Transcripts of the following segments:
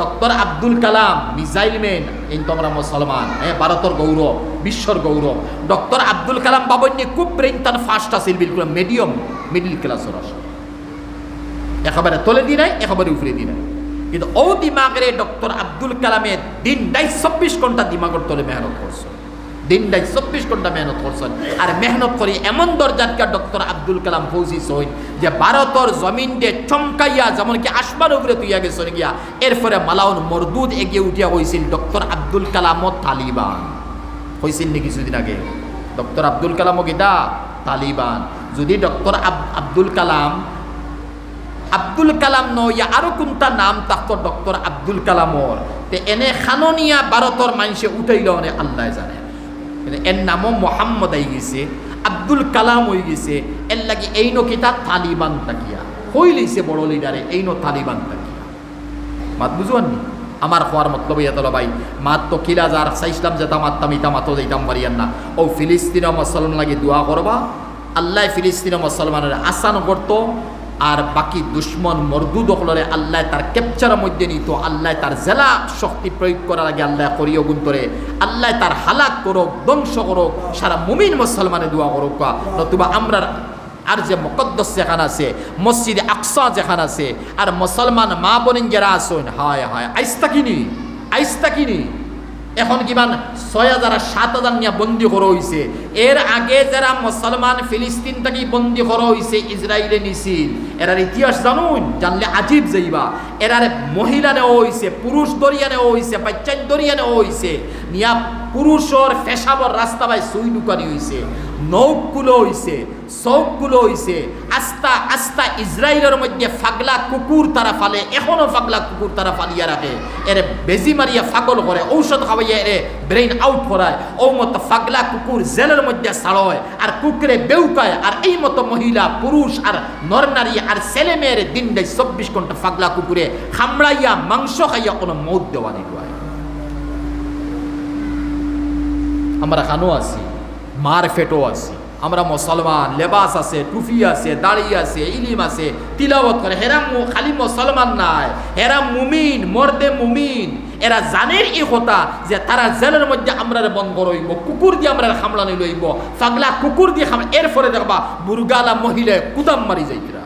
Doctor Abdul Kalam missile man, এই তোমরা মুসলমান হ্যাঁ ভারতের গৌরব, বিশ্বর গৌরব। ডক্টর আব্দুল কালাম বাবন্যে খুব ব্রেন তার ফার্স্ট আছিল, বিলকুল মিডিয়াম মিডিল ক্লাসের আসে একেবারে তলে দি নাই, একেবারে উপরে দি নাই। কিন্তু ও দিমাগরে ডক্টর আব্দুল কালামে দিন ডাই চব্বিশ ঘণ্টা দিমাগর তলে মেহনত করছে দিন ডাই চব্বিশ ঘণ্টা মেহনত করছেন। আর মেহনত করে এমন দরজাতকা ডক্টর আব্দুল কালাম ফৌজি হইন যে ভারতর জমিন দিয়ে চমকাইয়া যেমন কি আসমান উপরে তুইয়া গেছেন গিয়া, এরপরে মালাউন মরদুদ এগিয়ে উঠিয়া হয়েছিল ডক্টর আব্দুল কালাম তালিবান। হয়েছিল নি কিছুদিন আগে? ডক্টর আব্দুল কালামও কিতা তালিবান। যদি ডক্টর আব্দুল কালাম আব্দুল কালাম নয় আরও কোনটা নাম থাকতো ডক্টর আব্দুল কালামর তে এনে খাননিয়া ভারতর মানুষে উঠাইল অনেক আল্লাহ জানে। এর নামও মোহাম্মদ আই গেছে, আব্দুল কালাম হয়ে গেছে। এর লাগি এই নো কিতা? তালিবান তাকিয়া। হই লইছে বড় লিডারে এই নো তালিবান তাকিয়া। মাত বুঝুয়াননি আমার হওয়ার মতলব ইয়া তলো ভাই মাত তো কিলা যার চাইছিলাম যে তামাত্তাম ইতা মাতো যাইতাম পারিয়ান না ও ফিলিস্তিন মুসলমান লাগি দোয়া করবা আল্লাহ ফিলিস্তিন মুসলমানের আসান করতো আর বাকি দুশ্মন মরদুদ হলরে আল্লাহ তার ক্যাপচারের মধ্যে নিত। আল্লাহ তার জেলা শক্তি প্রয়োগ করার আগে আল্লাহ করিও গুন্তরে আল্লাহ তার হালাক করুক, ধ্বংস করুক, সারা মুমিন মুসলমানে দোয়া করুক নতুবা আমরা আর যে মকদ্দস যেখানে আছে, মসজিদে আকসা যেখানে আছে, আর মুসলমান মা বোনেন যারা আসুন হায় হায় আইস্তা কিনি আইস্তা কিনি এখন কিমান? ছয় হাজার সাত হাজার নিয়ে বন্দী করা হয়েছে এর আগে যারা মুসলমান, ফিলিস্তিন থেকে বন্দী করা হয়েছে ইসরায়েলে নিছিল। এরার ইতিহাস জানুন, জানলে আজীব যাইবা। এরার মহিলা নেওয়া হয়েছে পুরুষ দরিয়া নেওয়া হয়েছে বাচ্চান দরিয়া নেওয়া হয়েছে নিয়া পুরুষর ফেসাবর রাস্তা বাই সুই ঢুকানি হয়েছে নৌকগুলো হয়েছে চৌকগুলো হয়েছে আস্তা আস্তা ইসরায়েলের মধ্যে ফাগলা কুকুর তারা ফালে, এখনও ফাগলা কুকুর তারা ফালিয়া রাখে এরে বেজি মারিয়া ফাগল করে ঔষধ খাওয়াইয়া এরে ব্রেইন আউট করায় ও মতো ফাগলা কুকুর জেলের মধ্যে ছাড়য় আর কুকুরে বেউকায়। আর এই মতো মহিলা পুরুষ আর নর নারী আর ছেলে মেয়ের দিন দেয় চব্বিশ ঘণ্টা ফাগলা কুকুরে খামড়াইয়া মাংস খাইয়া কোনো মৌত দেওয়া নেই আমরা খানো আছি মার ফেটো আছি আমরা মুসলমান লেবাস আছে টুফি আছে দাড়ি আছে ইলিম আছে তিলাবত করে হেরা খালি মুসলমান নাই হেরা মুমিন মর্দে মুমিন এরা জানের এই কথা যে তারা জেলের মধ্যে আমরা বন্ধ রইব কুকুর দিয়ে আমরা খামলানি লইব ফাগলা কুকুর দিয়ে খাম এরপরে দেখবা বুরগালা মহিলা কুদাম মারি যাইতরা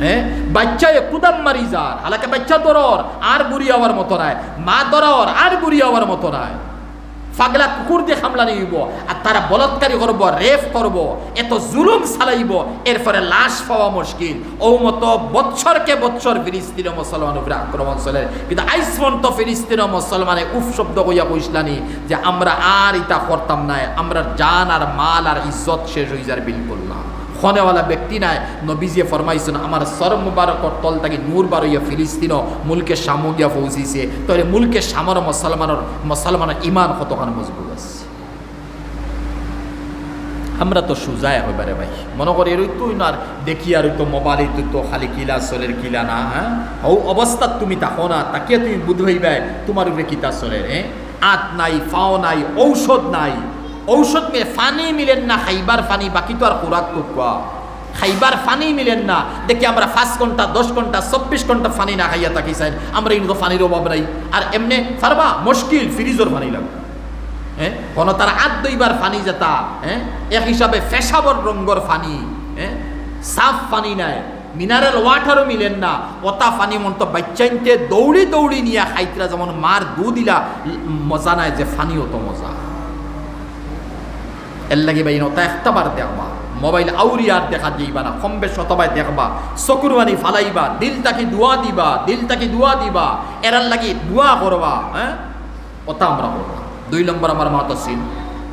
হ্যাঁ বাচ্চায় কুদাম মারি যার হালাকে বাচ্চা দরর আর বুড়ি হওয়ার মতো নাই মা দরর আর বুড়ি হওয়ার মতো নাই ফাগলা কুকুর দিয়ে হামলা নিব আর তারা বলৎকারী করব রেফ করব, এত জুলুম চালাইব, এরপরে লাশ পাওয়া মুশকিল। ও মতো বৎসরকে বৎসর ফিলিস্তিন মুসলমান উপরে আক্রমণ চলে। কিন্তু আইসমন্ত ফিরিস্তির মুসলমানে উফ শব্দ কইয়া কইসলানি যে আমরা আর ইটা করতাম নাই আমরা জান আর মাল আর ইজ্জত শেষ হয়ে যার বিল না। খনেওয়ালা ব্যক্তি নাই। নবীজিয়ে ফরমাইছেন, আমার সর মুবারকর তল তাকে নূর বারইয়া ফিলিস্তিন মুলকে সামগিয়া পৌঁছিছে। তাহলে মুলকে সামর মুসলমানের মুসলমানের ইমান কতখানি মজবুত আছে? আমরা তো সুজায় হইবারে ভাই। মনে করি এর তুই না দেখি আর তো মোবাইল তুই তো খালি কিলা চলের কিলা না হ্যাঁ? ও অবস্থাত তুমি তাকো না তাকে তুমি বুঝাইবাই তোমার উপরে কিতা চলের হ্যাঁ আত নাই, ফাও নাই, ঔষধ নাই ঔষধ মিলে ফানি মিলেন না, খাইবার ফানি, বাকি তো আর খোরাক তো কোয়া খাইবার ফানি মিলেন না, দেখি আমরা পাঁচ ঘণ্টা দশ ঘণ্টা চব্বিশ ঘণ্টা ফানি না খাইয়া থাকি চাই আমরা কিন্তু ফানির অভাব নাই। আর এমনি পারবা মুশকিল ফ্রিজর ফানি লাগবে। হ্যাঁ কোনো তার আট দুইবার ফানি যেতা হ্যাঁ এক হিসাবে ফেসাবর রঙ্গর ফানি হ্যাঁ সাফ ফানি নাই। মিনারেল ওয়াটারও মিলেন না, ওতা ফানি মন তো বাচ্চাইনতে দৌড়ি দৌড়ি নিয়ে খাইতরা যেমন মার দুদিলা মজা নাই যে ফানি অত মজা। এর লাগি ভাই নতা একটাবার দেখবা। মোবাইল আউরি আর দেখা যাইবা না, কম বেশ শতবাই দেখবা। চকুর বানি ফালাইবা, দিলটাকে দোয়া দিবা, দিলটাকে দোয়া দিবা, এরার লাগি দোয়া করবা হ্যাঁ? ওটা আমরা করবা। দুই নম্বর আমার সিন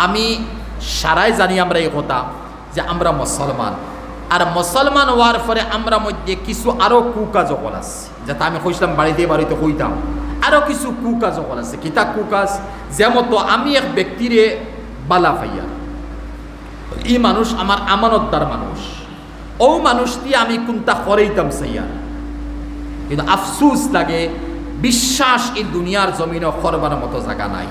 আমি সারাই জানি আমরা এই কথা যে আমরা মুসলমান। আর মুসলমান হওয়ার পরে আমরা মধ্যে কিছু আরও কুকাজ অকল আছে। যাতে আমি কইছিলাম বাড়িতে বাড়িতে কইতাম। আরও কিছু কুকাজ অকল আছে। কিতা কুকাজ যেমন আমি এক ব্যক্তিরে বালা ফাইয়া এই মানুষ আমার আমানতদার মানুষ। ও মানুষ দিয়ে আমি কোনটা করেইতাম সাইয়া। কিন্তু আফসুস লাগে, বিশ্বাস এই দুনিয়ার জমিনও করবার মতো জায়গা নাই।